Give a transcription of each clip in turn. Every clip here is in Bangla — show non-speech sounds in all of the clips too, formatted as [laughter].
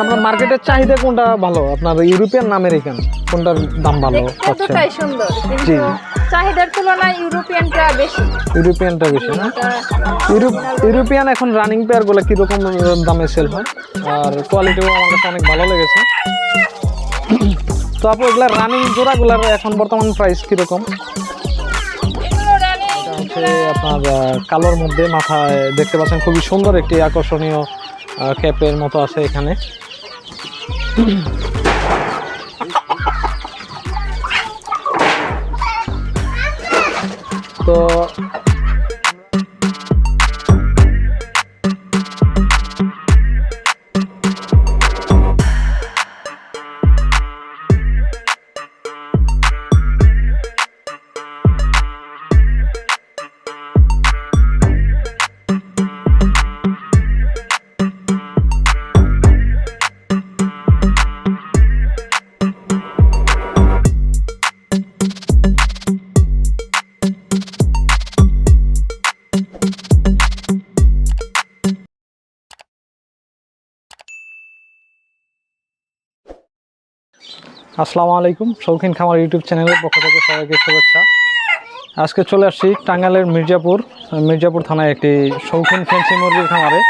মানে আপনার মার্কেটের চাহিদা কোনটা ভালো? আপনার ইউরোপিয়ান না আমেরিকান? কোনটার দাম ভালো? দুটাই সুন্দর জি। চাহিদার তুলনায় ইউরোপিয়ানটা বেশি। ইউরোপিয়ানটা বেশি না? ইউরোপ ইউরোপিয়ান এখন রানিং পেয়ারগুলো কীরকম দামে সেল হয়? আর কোয়ালিটিও আমার কাছে অনেক ভালো লেগেছে। তো আপু এগুলা রানিং জোড়াগুলার এখন বর্তমান প্রাইস কীরকম? আপনার কালোর মধ্যে মাথায় দেখতে পাচ্ছেন খুবই সুন্দর একটি আকর্ষণীয় ক্যাপের মতো আছে এখানে। তো আসসালামু আলাইকুম, শৌখিন খামার ইউটিউব চ্যানেলের পক্ষ থেকে সবাইকে শুভেচ্ছা। আজকে চলে আসছি টাঙ্গালের মির্জাপুর মির্জাপুর থানায় একটি শৌখিন ফেন্সি মুরগির খামারে।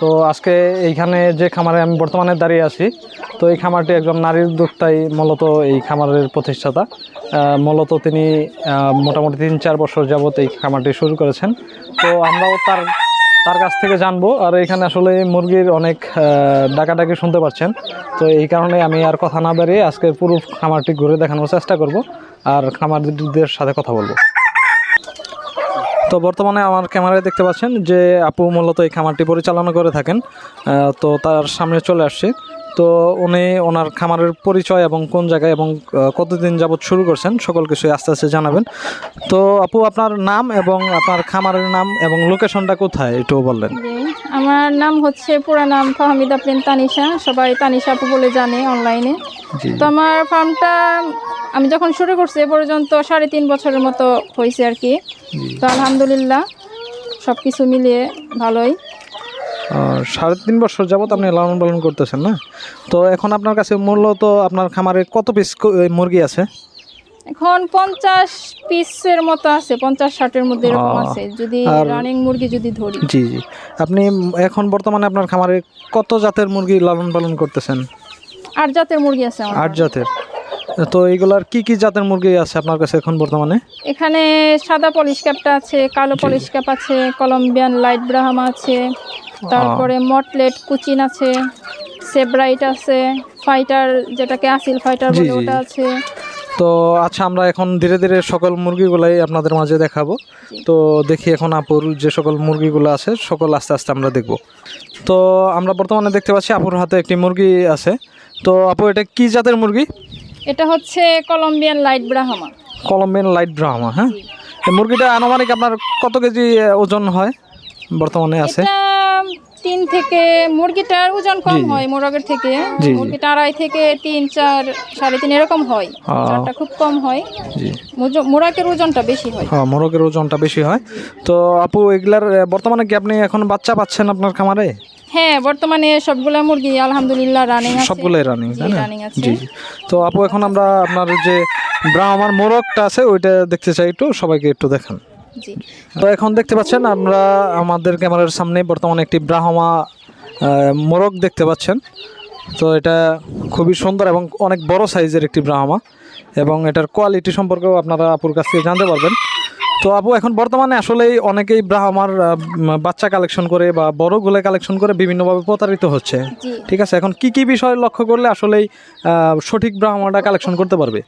তো আজকে এইখানে যে খামারে আমি বর্তমানে দাঁড়িয়ে আছি, তো এই খামারটি একজন নারীর উদ্যোক্তাই মূলত এই খামারের প্রতিষ্ঠাতা। মূলত তিনি মোটামুটি তিন চার বছর যাবত এই খামারটি শুরু করেছেন। তো আমরাও তার তার কাছ থেকে জানব। আর এখানে আসলে মুরগির অনেক ডাকাডাকি শুনতে পাচ্ছেন। তো এই কারণে আমি আর কথা না বেরিয়ে আজকে পুরো খামারটি ঘুরে দেখানোর চেষ্টা করব আর খামারদের সাথে কথা বলব। তো বর্তমানে আমার ক্যামেরায় দেখতে পাচ্ছেন যে আপু মূলত এই খামারটি পরিচালনা করে থাকেন। তো তার সামনে চলে আসছে। তো উনি ওনার খামারের পরিচয় এবং কোন জায়গায় এবং কতদিন যাবৎ শুরু করছেন সকল কিছু আস্তে আস্তে জানাবেন। তো আপু আপনার নাম এবং আপনার খামারের নাম এবং লোকেশনটা কোথায় একটু বললেন? আমার নাম হচ্ছে পুরা নাম ফাহমিদা প্রিন তানিশা সবাই তানিশা আপু বলে জানে অনলাইনে। তো আমার ফার্মটা আমি যখন শুরু করছি এ পর্যন্ত সাড়ে তিন বছরের মতো হয়েছে আর কি। তো আলহামদুলিল্লাহ সব কিছু মিলিয়ে ভালোই। সাড়ে তিন বছর যাবত আপনি লালন পালন করতেছেন না? তো এখন আপনার কাছে মূলত আপনার খামারে কত পিস মুরগি আছে? এখন পঞ্চাশ পিসের মতো আছে পঞ্চাশ ষাটের মধ্যে এরকম আছে। যদি রানিং মুরগি যদি ধরি। জি জি। আপনি এখন বর্তমানে আপনার খামারে কত জাতের মুরগি লালন পালন করতেছেন? আট জাতের মুরগি আছে আট জাতের। তো এইগুলার কি কি জাতের মুরগি আছে আপনার কাছে এখন বর্তমানে? এখানে সাদা পলিশ ক্যাপটা আছে কালো পলিশ ক্যাপ আছে কলম্বিয়ান লাইট ব্রাহামা আছে তারপরে মটলেট কুচিন আছে সেব্রাইট আছে ফাইটার যেটাকে আসিল ফাইটার বলে ওটা আছে। তো আচ্ছা আমরা এখন ধীরে ধীরে সকল মুরগিগুলাই আপনাদের মাঝে দেখাবো। তো দেখি এখন আপুর যে সকল মুরগিগুলো আছে সকল আস্তে আস্তে আমরা দেখব। তো আমরা বর্তমানে দেখতে পাচ্ছি আপুর হাতে একটি মুরগি আছে। তো আপু এটা কি জাতের মুরগি? এটা হচ্ছে Colombian light Brahma Colombian light Brahma হ্যাঁ? এই মুরগিটা আনুমানিক আপনার কত কেজি ওজন হয়? বর্তমানে আছে। তিন থেকে মুরগিটার ওজন কম। হয় মোরগের থেকে। মুরগিটা আড়াই থেকে তিন চার সাড়ে তিন এরকম হয়। চারটা খুব কম হয়। মোরগের ওজনটা বেশি হয়। হ্যাঁ মোরগের ওজনটা বেশি হয়। তো আপু এগুলার বর্তমানে কি আপনি এখন বাচ্চা পাচ্ছেন আপনার খামারে? হ্যাঁ বর্তমানে সবগুলা মুরগি আলহামদুলিল্লাহ রানিং আছে। সবগুলোই রানিং তাই না? জি জি। তো আপু এখন আমরা আপনার যে ব্রাহ্মার মোরগটা আছে ওইটা দেখতে চাই একটু সবাইকে একটু দেখান। জি। তো এখন দেখতে পাচ্ছেন আমরা আমাদের ক্যামেরার সামনে বর্তমানে একটি ব্রাহ্মা মোরগ দেখতে পাচ্ছেন। তো এটা খুবই সুন্দর এবং অনেক বড় সাইজের একটি ব্রাহ্মা এবং এটার কোয়ালিটি সম্পর্কেও আপনারা আপুর কাছ থেকে জানতে পারবেন। তো আপু এখন বর্তমানে আসলেই অনেকেই ব্রাহ্মার বাচ্চা কালেকশন করে বা বড় গুলে কালেকশন করে বিভিন্নভাবে প্রতারিত হচ্ছে। ঠিক আছে এখন কি কি বিষয় লক্ষ্য করলে আসলেই সঠিক ব্রাহ্মাটা কালেকশন করতে পারবে?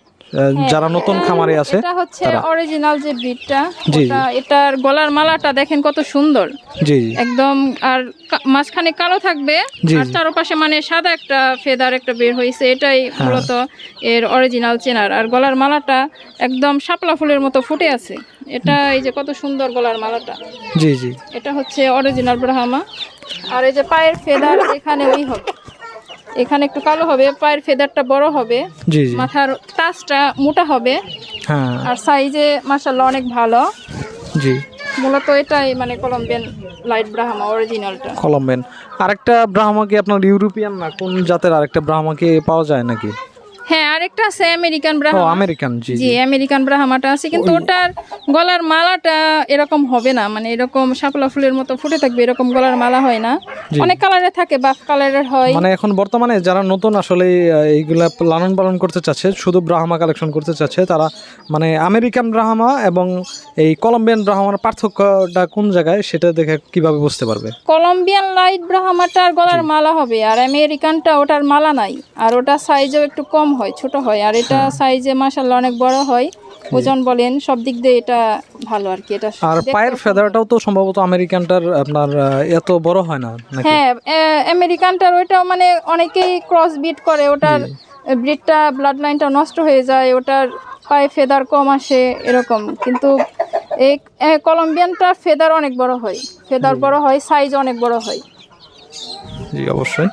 যারা নতুন খামারে আছে এটা হচ্ছে অরিজিনাল যে বিটটা ওটা এটার গলার মালাটা দেখেন কত সুন্দর। জি জি। একদম আর মাঝখানে কালো থাকবে আর চারপাশে মানে সাদা একটা ফেদার একটা বের হয়েছে এটাই হ্যাঁ। মূলত এর অরিজিনাল চেনার। আর গলার মালাটা একদম শাপলা ফুলের মতো ফুটে আছে। এটা এই যে কত সুন্দর গলার মালাটা। জি জি। এটা হচ্ছে অরিজিনাল ব্রাহ্মা। আর এই যে পায়ের ফেদার এখানে ওই হবে। এখানে একটু কালো হবে পায়ের ফেদারটা বড় হবে। মাথার তাজটা মোটা হবে। হ্যাঁ। আর সাইজে মাসাল্লাহ অনেক ভালো। জি। মূলত এটাই মানে কলম্বিয়ান লাইট ব্রাহ্মা অরিজিনালটা কলম্বিয়ান। আরেকটা ব্রাহ্মা কি আপনার ইউরোপিয়ান না কোন জাতের আরেকটা ব্রাহ্মা কি পাওয়া যায় নাকি? হ্যাঁ আরেকটা আছে আমেরিকান ও ব্রাহ্মা আমেরিকান জি জি আমেরিকান ব্রাহ্মাটা আছে কিন্তু ওটার গলার মালাটা এরকম হবে না মানে এরকম শাপলা ফুলের মতো ফুটে থাকবে এরকম গলার মালা হয় না। অনেক কালারের থাকে বাফ কালারের হয়। মানে এখন বর্তমানে যারা নতুন আসলে এইগুলা লালন পালন করতে চাচ্ছে শুধু ব্রাহ্মা কালেকশন করতে চাচ্ছে তারা মানে আমেরিকান ব্রাহ্মা এবং এই কলম্বিয়ান ব্রাহ্মার পার্থক্যটা কোন জায়গায় সেটা দেখে কীভাবে বুঝতে পারবে? কলম্বিয়ান লাইট ব্রাহ্মাটার গলার মালা হবে আর আমেরিকানটা ওটার মালা নাই আর ওটা সাইজও একটু কম হয় ছোট হয়। আর এটা হ্যাঁ। সাইজে মাসাল্লাহ অনেক বড় হয়। ওজন বলেন সব দিক দিয়ে এটা ভালো আর কি। এটা আর পায়ের ফেদারটাও তো সম্ভবত আমেরিকানটার আপনার এত বড় হয় না হ্যাঁ আমেরিকানটার ওইটাও মানে অনেকেই ক্রস বিট করে ওটার ব্রিডটা ব্লাড লাইনটা নষ্ট হয়ে যায় ওটার পায়ে ফেদার কম আসে এরকম। কিন্তু এই কলম্বিয়ানটা ফেদার অনেক বড় হয়। ফেদার বড় হয় সাইজ অনেক বড় হয়। জি অবশ্যই।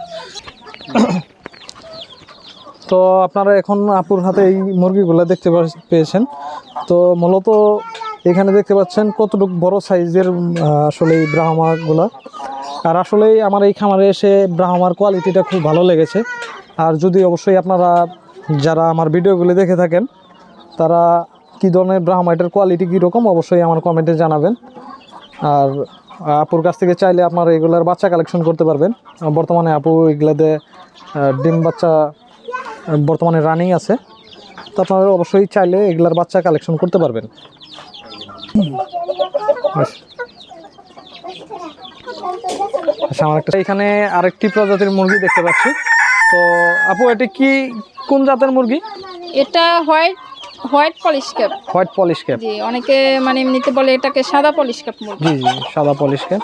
তো আপনারা এখন আপুর হাতে এই মুরগিগুলো দেখতে পেয়েছেন। তো মূলত এখানে দেখতে পাচ্ছেন কতটুকু বড় সাইজের আসলে এই ব্রাহ্মাগুলা। আর আসলেই আমার এই খামারে এসে ব্রাহ্মার কোয়ালিটিটা খুব ভালো লেগেছে। আর যদি অবশ্যই আপনারা যারা আমার ভিডিওগুলো দেখে থাকেন, তারা কী ধরনের ব্রাহ্মা এটার কোয়ালিটি কীরকম, অবশ্যই আমার কমেন্টে জানাবেন। আর আপুর কাছ থেকে চাইলে আপনারা এগুলার বাচ্চা কালেকশন করতে পারবেন। বর্তমানে আপু এগুলাতে ডিম বাচ্চা বর্তমানে রানিং আছে। তো আপনারা অবশ্যই চাইলে এগুলার বাচ্চা কালেকশন করতে পারবেন। আচ্ছা আমার একটা এখানে আরেকটি প্রজাতির মুরগি দেখতে পাচ্ছি। তো আপু এটি কি কোন জাতের মুরগি? এটা white white polish cap. White polish cap. জি অনেকে মানে এমনিতে বলে এটাকে সাদা পলিশ ক্যাপ মুরগি। জি জি সাদা পলিশ ক্যাপ।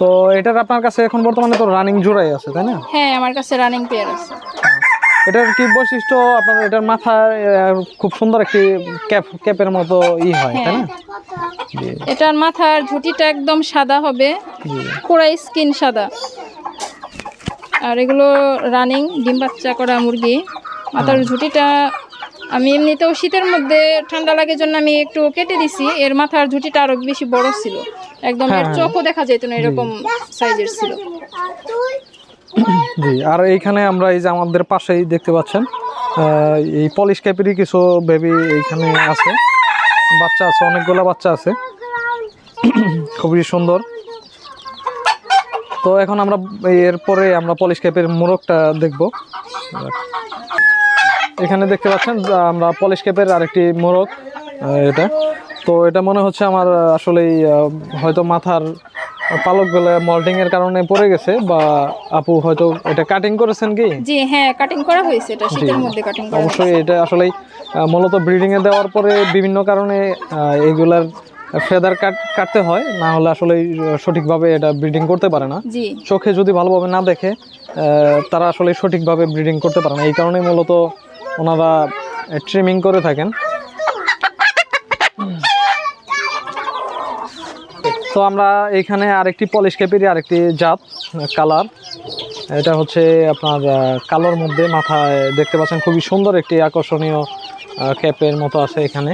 তো এটার আপনার কাছে এখন বর্তমানে তো রানিং জোড়াই আছে তাই না? হ্যাঁ আমার কাছে রানিং পেয়ার আছে। এটার কি বৈশিষ্ট্য? আপনার এটার মাথায় খুব সুন্দর একটি ক্যাপ ক্যাপের মতো ই হয় তাই না? এটার মাথার ঝুঁটিটা একদম সাদা হবে। পুরো স্কিন সাদা। আর এগুলো রানিং ডিম বাচ্চা করা মুরগি। মাথার ঝুঁটিটা আমি এমনিতেও শীতের মধ্যে ঠান্ডা লাগে জন্য আমি একটু কেটে দিছি। এর মাথার ঝুঁটিটা আরও বেশি বড় ছিল। একদম এর হ্যাঁ। চোখও দেখা যেত না এরকম সাইজের ছিল। [coughs] জি, আর এইখানে আমরা এই যে আমাদের পাশেই দেখতে পাচ্ছেন এই পলিশ ক্যাপেরই কিছু বেবি এইখানে আছে। বাচ্চা আছে, অনেকগুলো বাচ্চা আছে। [coughs] খুবই সুন্দর। তো এখন আমরা এরপরে আমরা পলিশ ক্যাপের মোরগটা দেখব। এখানে দেখতে পাচ্ছেন, আমরা পলিশ ক্যাপের আরেকটি মোরগ এটা। তো এটা মনে হচ্ছে আমার আসলেই হয়তো মাথার পালকগুলো মল্টিং এর কারণে পড়ে গেছে বা আপু হয়তো এটা কাটিং করেছেন কি? জি হ্যাঁ কাটিং করা হয়েছে এটা শীতের মধ্যে কাটিং করা অবশ্যই এটা আসলেই আহ, মূলত ব্রিডিং এ দেওয়ার পরে বিভিন্ন কারণে আহ, এগুলার ফেদার কাট কাটতে হয় না হলে আসলে সঠিকভাবে এটা ব্রিডিং করতে পারে না। চোখে যদি ভালোভাবে না দেখে তারা আসলে সঠিকভাবে ব্রিডিং করতে পারে না। এই কারণেই মূলত ওনারা ট্রিমিং করে থাকেন। তো আমরা এখানে আরেকটি পলিশ ক্যাপেরই আরেকটি জাত কালার। এটা হচ্ছে আপনার কালোর মধ্যে মাথায় দেখতে পাচ্ছেন খুবই সুন্দর একটি আকর্ষণীয় ক্যাপের মতো আছে এখানে।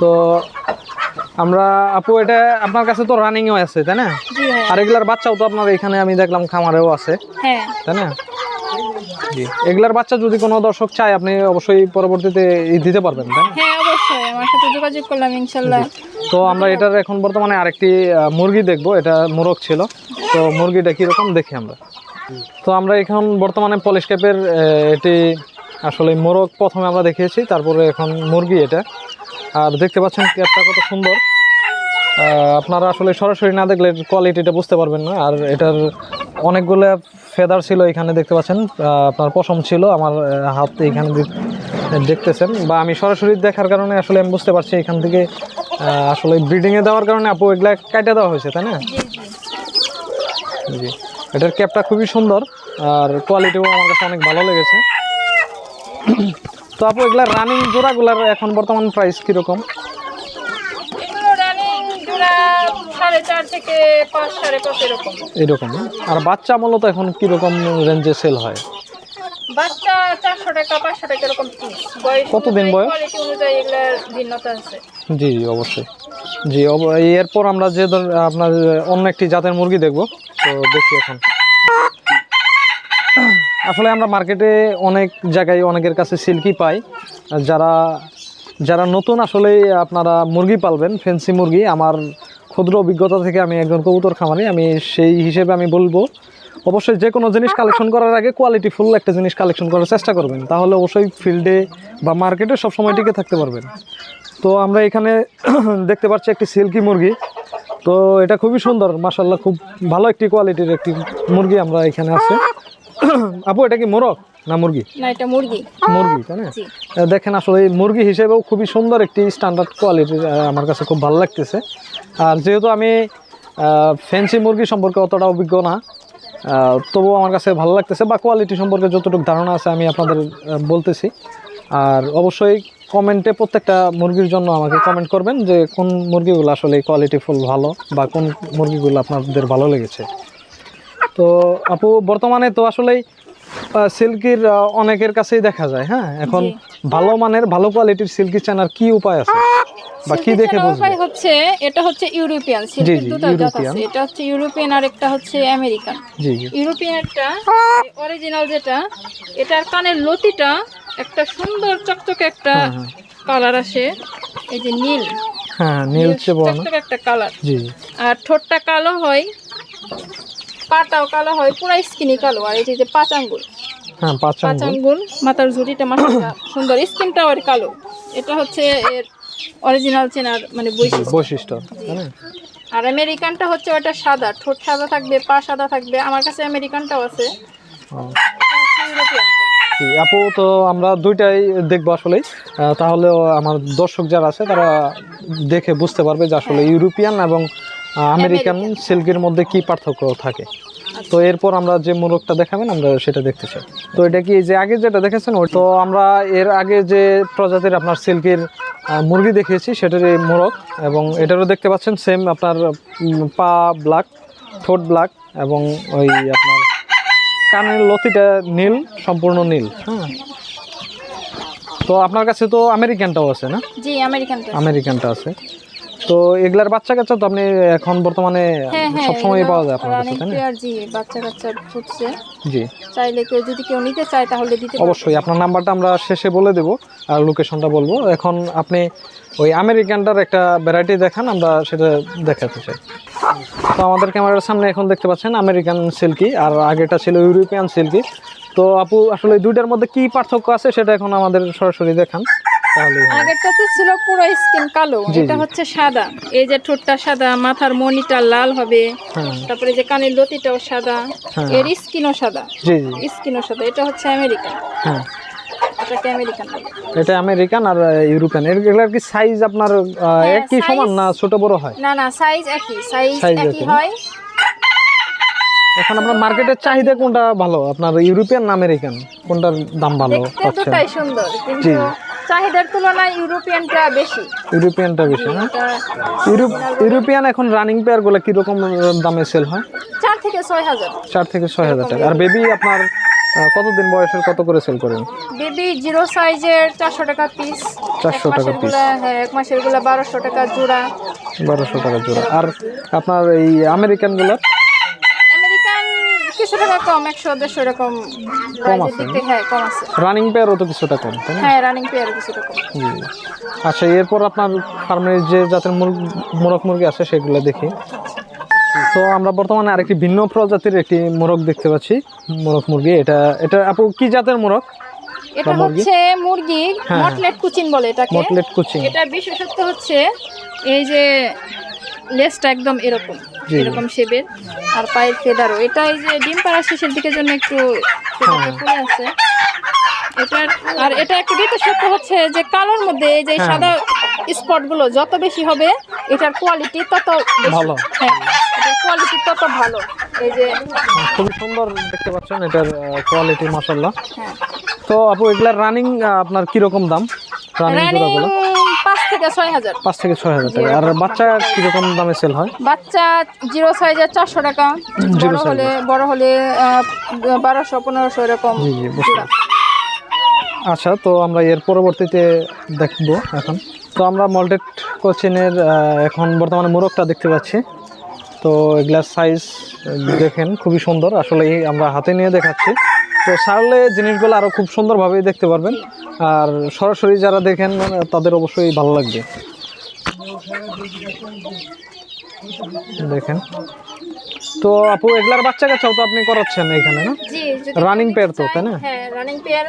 তো আমরা আপু এটা আপনার কাছে তো রানিংও আছে তাই না? হ্যাঁ। আর এগুলার বাচ্চাও তো আপনার এখানে আমি দেখলাম খামারেও আছে হ্যাঁ। তাই না? এগুলার বাচ্চা যদি কোনো দর্শক চায় আপনি অবশ্যই পরবর্তীতে দিতে পারবেন তাই হ্যাঁ অবশ্যই। আমার সাথে যোগাযোগ করলাম ইনশাল্লাহ। তো আমরা এটার এখন বর্তমানে আরেকটি মুরগি দেখব। এটা মোরগ ছিল। তো মুরগিটা কীরকম দেখি আমরা। তো আমরা এখন বর্তমানে পলিশ ক্যাপের এটি আসলে মোরগ প্রথমে আমরা দেখিয়েছি তারপরে এখন মুরগি এটা। আর দেখতে পাচ্ছেন ক্যাপটা কত সুন্দর। আপনারা আসলে সরাসরি না দেখলে কোয়ালিটিটা বুঝতে পারবেন না। আর এটার অনেকগুলো ফেদার ছিল এখানে দেখতে পাচ্ছেন। আপনার পশম ছিল আমার হাত এখানে দেখতেছেন। বা আমি সরাসরি দেখার কারণে আসলে আমি বুঝতে পারছি এখান থেকে আসলে ব্রিডিংয়ে দেওয়ার কারণে আপু এগুলা কাটে দেওয়া হয়েছে তাই না? জি এটার ক্যাপটা খুবই সুন্দর আর কোয়ালিটিও আমার কাছে অনেক ভালো লেগেছে। তো আপু এগুলা রানিং জোড়াগুলার এখন বর্তমান প্রাইস কীরকম? রানিং জোড়া সাড়ে চার থেকে পাঁচ সাড়ে পাঁচ এরকম। আর বাচ্চা মূলত এখন কীরকম রেঞ্জে সেল হয়? বাচ্চা চারশো টাকা পাঁচশো টাকা এরকম বয়স কতদিন বয়স? কোয়ালিটি অনুযায়ী এগুলার ভিন্নতা আছে। জি জি অবশ্যই। জি অব- এরপর আমরা যে ধর আপনার অন্য একটি জাতের মুরগি দেখব। তো দেখি এখন। আসলে আমরা মার্কেটে অনেক জায়গায় অনেকের কাছে সিল্কি পাই। যারা যারা নতুন আসলে আপনারা মুরগি পালবেন ফেন্সি মুরগি, আমার ক্ষুদ্র অভিজ্ঞতা থেকে আমি একজন কবুতর খামারি, আমি সেই হিসেবে আমি বলব, অবশ্যই যে কোনো জিনিস কালেকশন করার আগে কোয়ালিটি ফুল একটা জিনিস কালেকশন করার চেষ্টা করবেন। তাহলে অবশ্যই ফিল্ডে বা মার্কেটে সবসময় টিকে থাকতে পারবেন। তো আমরা এখানে [clears throat] দেখতে পাচ্ছি একটি সিল্কি মুরগি। তো এটা খুবই সুন্দর মাসাল্লাহ খুব ভালো একটি কোয়ালিটির একটি মুরগি আমরা এখানে আছে। [clears throat] আপু, এটা কি মোরগ? না মুরগি? না এটা মুরগি। মুরগি তাই না? দেখেন আসলে এই মুরগি হিসেবেও খুবই সুন্দর একটি স্ট্যান্ডার্ড কোয়ালিটির আমার কাছে খুব ভালো লাগতেছে। আর যেহেতু আমি ফ্যান্সি মুরগি সম্পর্কে অতটা অভিজ্ঞ না তবুও আমার কাছে ভালো লাগতেছে বা কোয়ালিটি সম্পর্কে যতটুকু ধারণা আছে আমি আপনাদের বলতেছি। আর অবশ্যই কমেন্টে প্রত্যেকটা মুরগির জন্য আমাকে কমেন্ট করবেন যে কোন মুরগিগুলো আসলে কোয়ালিটি ফুল ভালো বা কোন মুরগিগুলো আপনাদের ভালো লেগেছে। তো আপু বর্তমানে তো আসলেই সিল্কির অনেকের কাছেই দেখা যায় হ্যাঁ? এখন ভালো মানের ভালো কোয়ালিটির সিল্কি চেনার কি উপায় আছে? বা কি সিল্কি দেখে উপায় হচ্ছে এটা হচ্ছে ইউরোপিয়ান সিল্কের জি, দুটো জাত আছে। এটা হচ্ছে ইউরোপিয়ান আর একটা হচ্ছে আমেরিকান। জি জি। ইউরোপিয়ানটা অরিজিনাল যেটা এটার কানের লতিটা একটা সুন্দর চকচকে একটা হ্যাঁ হ্যাঁ। কালার আসে এই যে নীল। হ্যাঁ নীলচে চকচকে একটা কালার। জি। আর ঠোঁটটা কালো হয় পাটাও কালো হয় পুরো স্কিনি কালো। আর এই যে- পাঁচ আঙ্গুল। হ্যাঁ পাঁচ পাঁচ আঙ্গুল। মাথার ঝুড়িটা মাথাটা সুন্দর। স্কিনটাও আর কালো। এটা হচ্ছে এর অরিজিনাল চেনার মানে বৈশিষ্ট্য। বৈশিষ্ট্য আর আমেরিকানটা হচ্ছে ওটা সাদা। ঠোঁট সাদা থাকবে পা সাদা থাকবে। আমার কাছে আমেরিকানটাও আছে। আপু তো আমরা দুইটাই দেখব আসলে তাহলে আমার দর্শক যারা আছে তারা দেখে বুঝতে পারবে যে আসলে ইউরোপিয়ান এবং আমেরিকান সিল্কের মধ্যে কি পার্থক্য থাকে? তো এরপর আমরা যে মোরগটা দেখাবেন আমরা সেটা দেখতে চাই। তো এটা কি যে আগে যেটা দেখেছেন ওই তো আমরা এর আগে যে প্রজাতির আপনার সিল্কের মুরগি দেখিয়েছি সেটার এই মোরগ এবং এটারও দেখতে পাচ্ছেন সেম আপনার পা ব্ল্যাক ঠোঁট ব্ল্যাক এবং ওই আপনার কানের লতিটা নীল সম্পূর্ণ নীল হ্যাঁ। তো আপনার কাছে তো আমেরিকানটাও আছে না? জি আমেরিকানটা আমেরিকানটা আছে। তো এগুলার বাচ্চা কাচ্চা তো আপনি এখন বর্তমানে হ্যাঁ হ্যাঁ সবসময় এগুলো পাওয়া যায় আপনার কাছে তাই না? জি বাচ্চা কাচ্চা ফুটছে জি। চাইলে কেউ যদি কেউ নিতে চায় তাহলে দিতে অবশ্যই আপনার নাম্বারটা আমরা শেষে বলে দেব আর লোকেশনটা বলব। এখন আপনি ওই আমেরিকানটার একটা ভ্যারাইটি দেখান আমরা সেটা দেখাতে চাই। তো আমাদের ক্যামেরার সামনে এখন দেখতে পাচ্ছেন আমেরিকান সিল্কি আর আগেটা ছিল ইউরোপিয়ান সিল্কি। তো আপু আসলে দুইটার মধ্যে কি পার্থক্য আছে সেটা এখন আমাদের সরাসরি দেখান। তাহলে আগেরটাতে ছিল পুরো স্কিন কালো এটা হচ্ছে সাদা। এই যে ঠোঁটটা সাদা মাথার মনিটা লাল হবে হ্যাঁ। তারপরে যে কানের লতিটাও সাদা হ্যাঁ। এর স্কিনও সাদা। স্কিনও সাদা এটা হচ্ছে আমেরিকান। হ্যাঁ। এটা আমেরিকান আর ইউরোপিয়ান। এগুলার কি সাইজ আপনার হ্যাঁ, একই সমান না ছোট বড় হয়? না না সাইজ একই। সাইজ একই হয়। এখন আপনার মার্কেটের চাহিদা কোনটা ভালো? আপনার ইউরোপিয়ান না আমেরিকান? কোনটার দাম ভালো দুটাই সুন্দর কিন্তু চাহিদার তুলনায় ইউরোপিয়ানটা বেশি। ইউরোপিয়ানটা বেশি না ইউরোপ ইউরোপিয়ান এখন রানিং পেয়ারগুলো কীরকম দামে সেল হয়? চার থেকে ছয় হাজার। চার থেকে ছয় হাজার টাকা। আর বেবি আপনার কতদিন বয়সের কত করে সেল করেন? বেবি জিরো সাইজের চারশো টাকা পিস 400 টাকা piece। হ্যাঁ এক মাসেরগুলা বারোশো টাকা জোড়া। বারোশো টাকা জোড়া। আর আপনার এই আমেরিকানগুলো আমেরিকান কিছু টাকা কম একশো দেড়শো এরকম কম আছে হ্যাঁ কম আছে। রানিং পেয়ারও তো কিছুটা কম তাই না? হ্যাঁ রানিং পেয়ার কিছুটা কম। আচ্ছা এরপর আপনার ফার্মের যে জাতের মুরগ মোরগ আছে সেগুলো দেখি। তো আমরা বর্তমানে আরেকটি ভিন্ন প্রজাতির একটি মোরগ দেখতে পাচ্ছি মোরগ মুরগি। এটা এটা আপু কি জাতের মোরগ? এটা? হচ্ছে মুরগি হ্যাঁ। মটলেট কুচিন বলে এটাকে। মটলেট কুচিং এটা বিশেষত্ব হচ্ছে এই যে লেজটা একদম এরকম এরকম শেপের। আর পায়ের ফেদারও। এটা এই যে ডিম পাড়া শেষের দিকের জন্য একটু ফেদারটা হ্যাঁ। ফুলে আছে। এটার আর এটা একটু একটা সত্য হচ্ছে যে কালোর মধ্যে এই যে হ্যাঁ। সাদা স্পটগুলো যত বেশি হবে এটার কোয়ালিটি তত ভালো। হ্যাঁ এটার কোয়ালিটি তত ভালো। এই যে খুবই সুন্দর দেখতে পাচ্ছেন এটার কোয়ালিটি হ্যাঁ। তো আপু এগুলার রানিং আপনার কীরকম দাম? রানিং থেকে ছয় হাজার। পাঁচ থেকে ছয় হাজার টাকা। আর বাচ্চা কীরকম দামে সেল হয়? বাচ্চা জিরো সাইজের চারশো টাকা। বড় হলে বড় হলে বারোশো পনেরোশো এরকম আচ্ছা তো আমরা এর পরবর্তীতে দেখব এখন। তো আমরা মল্টেড কোচিনের এখন বর্তমানে মোরগটা দেখতে পাচ্ছি। তো এগুলার সাইজ দেখেন খুবই সুন্দর। আসলে এই আমরা হাতে নিয়ে দেখাচ্ছি। তো সারলে জিনিসগুলো আরও খুব সুন্দরভাবেই দেখতে পারবেন। আর সরাসরি যারা দেখেন মানে তাদের অবশ্যই ভালো লাগবে। দেখেন। তো আপু এগুলার বাচ্চা কাচ্চাও তো আপনি করাচ্ছেন এখানে না? জি রানিং পেয়ার তো তাই না? হ্যাঁ রানিং পেয়ার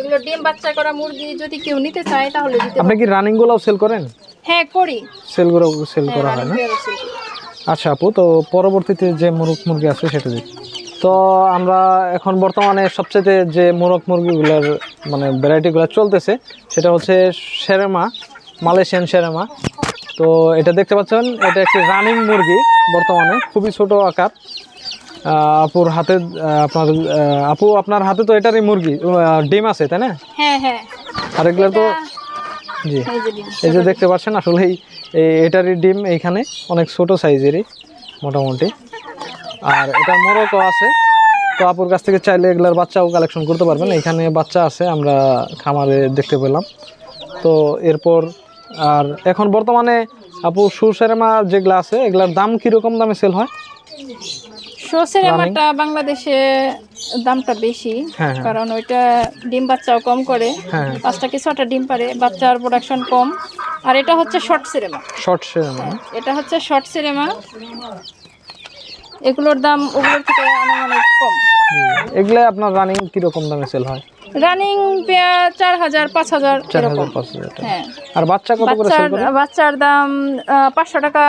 এগুলো ডিম বাচ্চা করা মুরগি যদি কেউ নিতে চায় তাহলে দিতে আপনি কি রানিং গুলাও সেল করেন? হ্যাঁ করি। সেল করে সেল করা হয় না। আচ্ছা আপু তো পরবর্তীতে যে মুরগ মুরগি আছে সেটা দেখি। তো আমরা এখন বর্তমানে সবচেয়ে যে মোরগ মুরগিগুলোর মানে ভ্যারাইটিগুলো চলতেছে সেটা হচ্ছে সেরেমা মালয়েশিয়ান সেরেমা। তো এটা দেখতে পাচ্ছেন এটা একটি রানিং মুরগি বর্তমানে খুবই ছোট আকার। আপুর হাতে আপনার আপু আপনার হাতে তো এটারই মুরগি ডিম আছে তাই না? হ্যাঁ হ্যাঁ। আর এগুলো তো জি। এই যে দেখতে পাচ্ছেন আসলে এই এই- এটারই ডিম এইখানে অনেক ছোট সাইজেরই মোটামুটি। আর এটা মোরকও আছে। তো আপুর কাছ থেকে চাইলে এগুলার বাচ্চাও কালেকশন করতে পারবেন। এখানে বাচ্চা আছে আমরা খামারে দেখতে পেলাম। তো এরপর আর এখন বর্তমানে আপু সুসেরেমা যেগুলো আছে এগুলার দাম কীরকম দামে সেল হয়? আমারটা বাংলাদেশে দামটা বেশি হ্যাঁ হ্যাঁ। কারণ ওইটা ডিম বাচ্চাও কম করে। হ্যাঁ পাঁচটা কি ছটা ডিম পারে বাচ্চার প্রোডাকশন কম। আর এটা হচ্ছে শর্ট সিনেমা শর্ট সেরেমা। এটা হচ্ছে শর্ট সিনেমা এগুলোর দাম ওগুলোর থেকে আনুমানিক কম। এগুলো আপনার রানিং কীরকম দামে সেল হয়? রানিং পেয়ার চার হাজার পাঁচ হাজার এরকম। পাঁচ হাজার হ্যাঁ। আর বাচ্চা কত করে সেল করে? বাচ্চার দাম পাঁচশো টাকা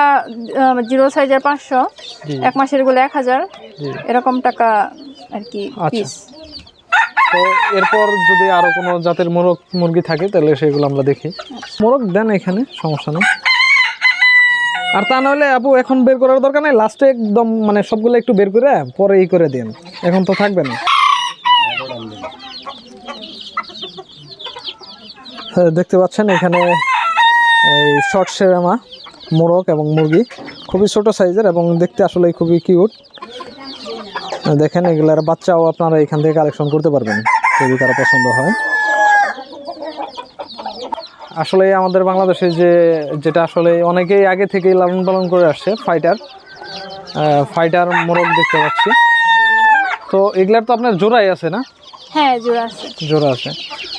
জিরো সাইজের পাঁচশো। এক মাসেরগুলো এক হাজার। এরকম টাকা আর কি আচ্ছা। পিস তো এরপর যদি আরও কোনো জাতের মোরগ মুরগি থাকে তাহলে সেগুলো আমরা দেখি। মোরগ দেন এখানে সমস্যা নেই। আর তা নাহলে আপু এখন বের করার দরকার নেই লাস্টে একদম মানে সবগুলো একটু বের করে পরে ই করে দিন। এখন তো থাকবে না। হ্যাঁ, দেখতে পাচ্ছেন এখানে এই শর্ট সেরামা মোরগ এবং মুরগি। খুবই ছোট সাইজের এবং দেখতে আসলে খুবই কিউট দেখেন এগুলার বাচ্চাও আপনারা এখান থেকে কালেকশন করতে পারবেন যদি কারও পছন্দ হয়। আসলে আমাদের বাংলাদেশে যে যেটা আসলে অনেকেই আগে থেকেই লালন পালন করে আসছে ফাইটার ফাইটার মোরগ দেখতে পাচ্ছি। তো এগুলার তো আপনার জোড়াই আছে না? হ্যাঁ জোড়া আছে। জোড়া আছে।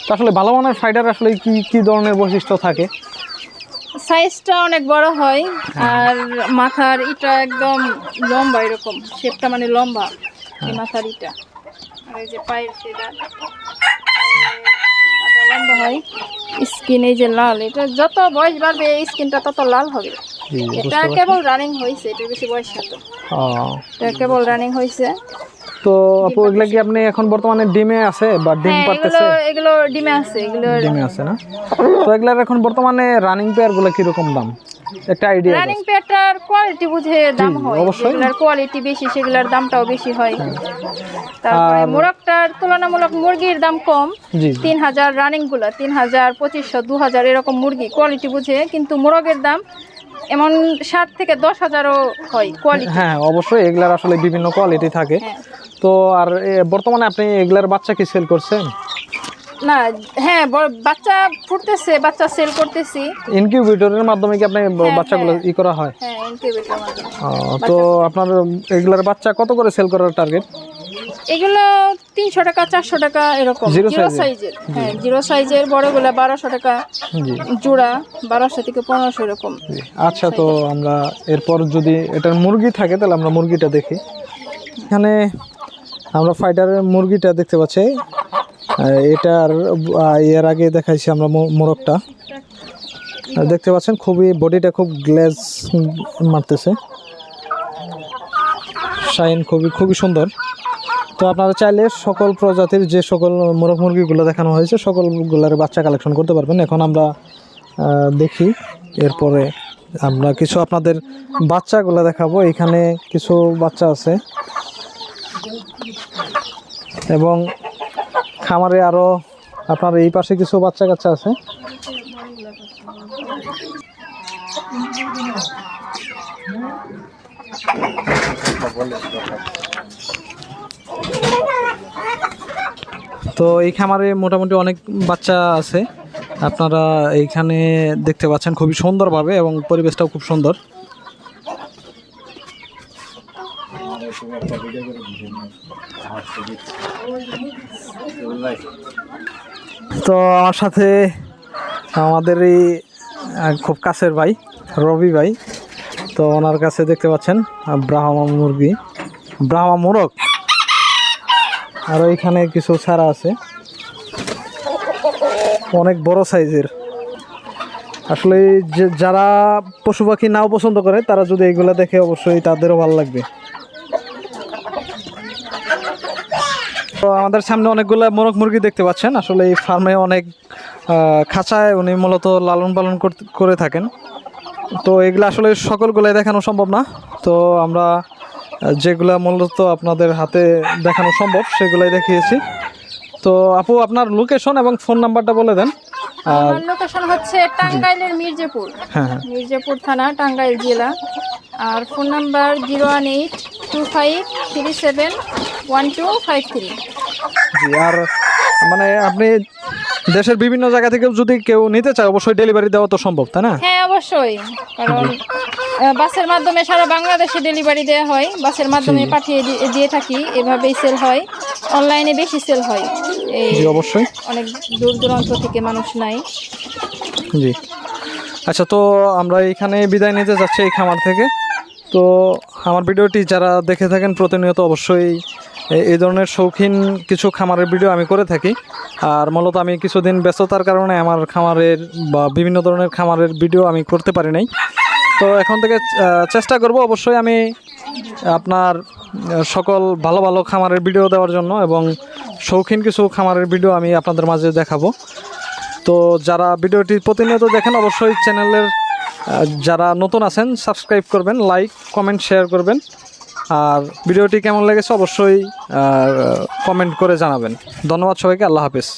তো আসলে ভালো মানের ফাইটার আসলে কি কি ধরনের বৈশিষ্ট্য থাকে? সাইজটা অনেক বড় হয় আর মাথার ইটা একদম লম্বা এরকম। শেপটা মানে লম্বা এই মাথার ইটা। আর এই যে পায়ের সেটা লম্বা হয়। স্কিন এই যে লাল, এটা যত বয়স বাড়বে এই স্কিনটা তত লাল হবে। এটা কেবল রানিং হয়েছে এটা বেশি বয়স না তো। এটা কেবল রানিং হয়েছে তো আপু এগুলা কি আপনি এখন বর্তমানে ডিমে আছে বা ডিম হ্যাঁ এগুলো পারতেছে এগুলো ডিমে আছে এগুলো ডিমে আছে না? তো এগুলার এখন বর্তমানে রানিং পেয়ারগুলো দাম? একটা আইডিয়া রানিং পেয়ারটার কোয়ালিটি বুঝে দাম হয়। কোয়ালিটি বেশি সেগুলোর দামটাও বেশি হয়। হ্যাঁ। তারপরে মোরগটার তুলনামূলক মুরগির দাম কম। তিন হাজার রানিংগুলো তিন হাজার পঁচিশশো দু হাজার এরকম মুরগি কোয়ালিটি বুঝে কিন্তু মোরগের দাম এমন সাত থেকে দশ হাজারও হয় কোয়ালিটি হ্যাঁ অবশ্যই এগুলার আসলে বিভিন্ন কোয়ালিটি থাকে। হ্যাঁ। তো আর বর্তমানে আপনি এগুলার বাচ্চা কি সেল করছেন? না হ্যাঁ বাচ্চা ফুটতেছে বাচ্চা সেল করতেছি। ইনকিউবেটরের মাধ্যমে কি আপনি হ্যাঁ, বাচ্চাগুলো ই করা হয়? হ্যাঁ মাধ্যমে। তো আপনার এগুলার বাচ্চা কত করে সেল করার টার্গেট এগুলো তিনশো টাকা চারশো টাকা এরকম। জিরো? সাইজের? হ্যাঁ জিরো সাইজের বড়গুলো বারোশো টাকা জোড়া বারোশো থেকে পনেরোশো এরকম। আচ্ছা তো আমরা এরপর যদি এটার মুরগি থাকে তাহলে আমরা মুরগিটা দেখি। এখানে আমরা ফাইটারের মুরগিটা দেখতে পাচ্ছি। এটার এর আগে দেখাইছি আমরা মোরগটা। দেখতে পাচ্ছেন খুবই বডিটা খুব গ্লেজ মারতেছে। শাইন খুবই খুবই সুন্দর। তো আপনারা চাইলে সকল প্রজাতির যে সকল মোরগ মুরগিগুলো দেখানো হয়েছে, সকলগুলোর বাচ্চা কালেকশন করতে পারবেন। এখন আমরা দেখি, এরপরে আমরা কিছু আপনাদের বাচ্চাগুলো দেখাবো। এখানে কিছু বাচ্চা আছে। এবং খামারে আরও আপনার এই পাশে কিছু বাচ্চা কাচ্চা আছে। তো এই খামারে মোটামুটি অনেক বাচ্চা আছে। আপনারা এইখানে দেখতে পাচ্ছেন খুবই সুন্দরভাবে এবং পরিবেশটাও খুব সুন্দর। তো আমার সাথে আমাদের এই খুব কাছের ভাই, রবি ভাই। তো ওনার কাছে দেখতে পাচ্ছেন, ব্রাহ্মা মুরগি। ব্রাহ্মা মোরগ? আর এখানে কিছু ছাড়া আছে। অনেক বড় সাইজের। আসলে যারা পশু পাখি নাও পছন্দ করে, তারা যদি এগুলো দেখে অবশ্যই তাদেরও ভালো লাগবে। তো আমাদের সামনে অনেকগুলো মোরগ মুরগি দেখতে পাচ্ছেন। আসলে এই ফার্মে অনেক খাঁচায় উনি মূলত লালন পালন করে থাকেন। তো এগুলো আসলে সকলগুলাই দেখানো সম্ভব না। তো আমরা যেগুলা মূলত আপনাদের হাতে দেখানো সম্ভব সেগুলাই দেখিয়েছি। তো আপু আপনার লোকেশন এবং ফোন নাম্বারটা বলে দেন। আর আমার লোকেশন হচ্ছে টাঙ্গাইলের মির্জাপুর। হ্যাঁ হ্যাঁ। মির্জাপুর থানা টাঙ্গাইল জেলা। আর phone number zero one eight two five three seven one two five three জি আর মানে আপনি দেশের বিভিন্ন জায়গা থেকে যদি কেউ নিতে চায় অবশ্যই ডেলিভারি দেওয়া তো সম্ভব তাই না? হ্যাঁ অবশ্যই। কারণ বাসের মাধ্যমে সারা বাংলাদেশে ডেলিভারি দেওয়া হয়। বাসের মাধ্যমে পাঠিয়ে দিয়ে থাকি এভাবেই সেল হয়। অনলাইনে বেশি সেল হয়। এই জি অবশ্যই। অনেক দূর দূরান্ত থেকে মানুষ নাই। জি। আচ্ছা তো আমরা এইখানে বিদায় নিতে যাচ্ছি এই খামার থেকে। তো আমার ভিডিওটি যারা দেখে থাকেন প্রতিনিয়ত অবশ্যই এই ধরনের শৌখিন কিছু খামারের ভিডিও আমি করে থাকি। আর মূলত আমি কিছুদিন ব্যস্ততার কারণে আমার খামারের বা বিভিন্ন ধরনের খামারের ভিডিও আমি করতে পারি নাই। তো এখন থেকে চেষ্টা করব অবশ্যই আমি আপনার সকল ভালো ভালো খামারের ভিডিও দেওয়ার জন্য এবং শৌখিন কিছু খামারের ভিডিও আমি আপনাদের মাঝে দেখাবো। তো যারা ভিডিওটি প্রতিনিয়ত দেখেন, অবশ্যই চ্যানেলের যারা নতুন আছেন সাবস্ক্রাইব করবেন লাইক কমেন্ট শেয়ার করবেন। আর ভিডিওটি কেমন লেগেছে অবশ্যই কমেন্ট করে জানাবেন। ধন্যবাদ সবাইকে আল্লাহ হাফেজ।